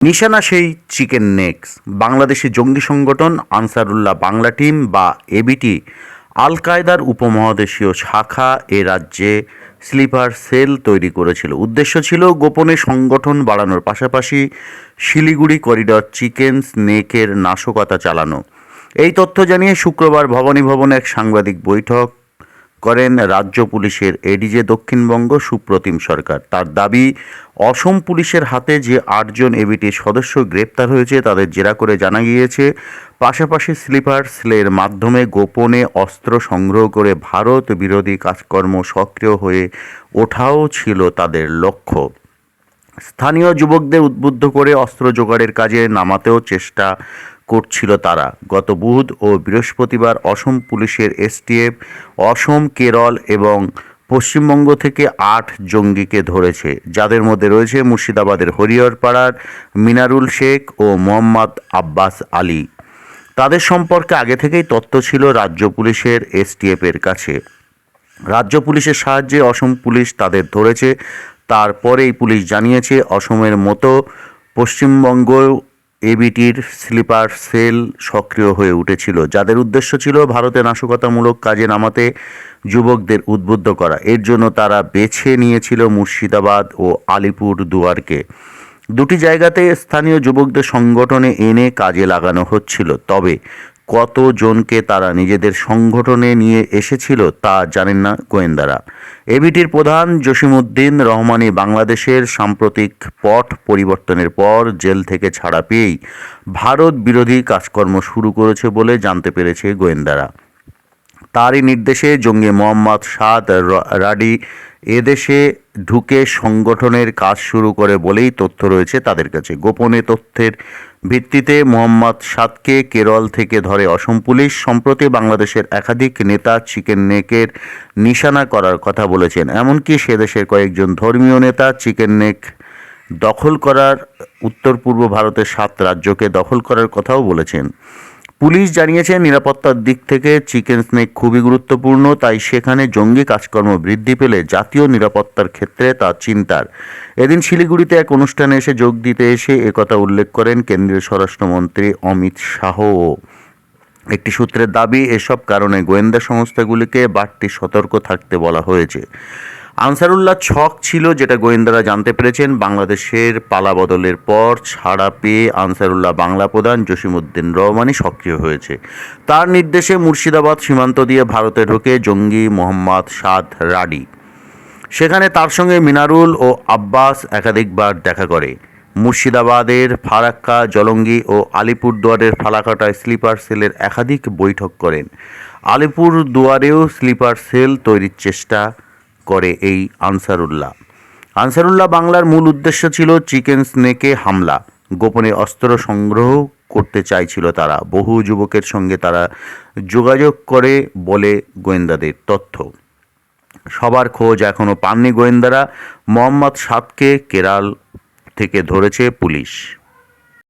নিশানা সেই chicken next. Bangladeshi জঙ্গি সংগঠন আনসারুল্লাহ বাংলা টিম বা এবিটি আল কায়দার উপমহাদেশীয় শাখা এ রাজ্যে স্লিপার সেল তৈরি করেছিল। উদ্দেশ্য ছিল গোপনে সংগঠন বাড়ানোর পাশাপাশি শিলিগুড়ি করিডর চিকেন স্নেকের নাশকতা চালানো। এই তথ্য জানিয়ে শুক্রবার ভবানী ভবনে এক সাংবাদিক বৈঠক করেন রাজ্য পুলিশের এডিজে দক্ষিণবঙ্গ সুপ্রতিম সরকার। তার দাবি, অসম পুলিশের হাতে যে আটজন এবিটির সদস্য গ্রেপ্তার হয়েছে তাদের জেরা করে জানা গিয়েছে, পাশাপাশি স্লিপার সেলের মাধ্যমে গোপনে অস্ত্র সংগ্রহ করে ভারত বিরোধী কাজকর্ম সক্রিয় হয়ে ওঠাও ছিল তাদের লক্ষ্য। স্থানীয় যুবকদের উদ্বুদ্ধ করে অস্ত্র জোগাড়ের কাজে নামাতেও চেষ্টা করছিল তারা। গত বুধ ও বৃহস্পতিবার অসম পুলিশের এসটিএফ, অসম কেরল এবং পশ্চিমবঙ্গ থেকে আট জঙ্গিকে ধরেছে। যাদের মধ্যে রয়েছে মুর্শিদাবাদের হরিহরপাড়ার মিনারুল শেখ ও মোহাম্মদ আব্বাস আলী। তাদের সম্পর্কে আগে থেকেই তথ্য ছিল রাজ্য পুলিশের এসটিএফের কাছে। রাজ্য পুলিশের সাহায্যে অসম পুলিশ তাদের ধরেছে। তারপরেই পুলিশ জানিয়েছে, অসমের মতো পশ্চিমবঙ্গ এবিটির স্লিপার সেল সক্রিয় হয়ে উঠেছিল। যাদের উদ্দেশ্য ছিল ভারতে নাশকতামূলক কাজে নামাতে যুবকদের উদ্বুদ্ধ করা। এর জন্য তারা বেছে নিয়েছিল মুর্শিদাবাদ ও আলিপুর দুয়ারকে। দুটি জায়গাতে স্থানীয় যুবকদের সংগঠনে এনে কাজে লাগানো হচ্ছিল। তবে কতজনকে তারা নিজেদের সংগঠনে নিয়ে এসেছিল তা জানেন না গোয়েন্দারা। এবিটির প্রধান জসিমউদ্দিন রহমানি বাংলাদেশের সাম্প্রতিক পট পরিবর্তনের পর জেল থেকে ছাড়া পেয়েই ভারত বিরোধী কাজকর্ম শুরু করেছে বলে জানতে পেরেছে গোয়েন্দারা। তারই নির্দেশে জঙ্গি মোহাম্মদ সাদ রাডি এদেশে ঢুকে সংগঠনের কাজ শুরু করে বলেই তথ্য রয়েছে তাদের কাছে। গোপনে তথ্যের ভিত্তিতে মোহাম্মদ সাতকে কেরল থেকে ধরে অসম পুলিশ, সম্প্রতি বাংলাদেশের একাধিক নেতা চিকেন নেকের নিশানা করার কথা বলেছেন। এমনকি সে দেশের কয়েকজন ধর্মীয় নেতা চিকেন নেক দখল করার উত্তর পূর্ব ভারতের সাত রাজ্যকে দখল করার কথাও বলেছেন। পুলিশ জানিয়েছে, নিরাপত্তার দিক থেকে চিকেন স্নেক খুবই গুরুত্বপূর্ণ, তাই সেখানে জঙ্গি কাজকর্ম বৃদ্ধি পেলে জাতীয় নিরাপত্তার ক্ষেত্রে তা চিন্তার। এদিন শিলিগুড়িতে এক অনুষ্ঠানে এসে যোগ দিতে এসে একথা উল্লেখ করেন কেন্দ্রীয় স্বরাষ্ট্রমন্ত্রী অমিত শাহও। একটি সূত্রের দাবি, এসব কারণে গোয়েন্দা সংস্থাগুলিকে বাড়তি সতর্ক থাকতে বলা হয়েছে। আনসারুল্লাহ ছক ছিল যেটা গোয়েন্দারা জানতে পেরেছেন। বাংলাদেশের পালা বদলের পর ছাড়া পেয়ে আনসারুল্লাহ বাংলা প্রধান জসিমউদ্দিন রহমানি সক্রিয় হয়েছে। তার নির্দেশে মুর্শিদাবাদ সীমান্ত দিয়ে ভারতে ঢোকে জঙ্গি মোহাম্মদ সাদ রাডি। সেখানে তার সঙ্গে মিনারুল ও আব্বাস একাধিকবার দেখা করে। মুর্শিদাবাদের ফারাক্কা, জলঙ্গি ও আলিপুরদুয়ারের ফালাকাটায় স্লিপার সেলের একাধিক বৈঠক করেন। আলিপুর দুয়ারেও স্লিপার সেল তৈরির চেষ্টা করে এই আনসারুল্লাহ। আনসারুল্লাহ বাংলার মূল উদ্দেশ্য ছিল চিকেন স্নেকে হামলা। গোপনে অস্ত্র সংগ্রহ করতে চাইছিল তারা। বহু যুবকের সঙ্গে তারা যোগাযোগ করে বলে গোয়েন্দাদের তথ্য। সবার খোঁজ এখনও পাননি গোয়েন্দারা। মোহাম্মদ সাদকে কেরাল থেকে ধরেছে পুলিশ।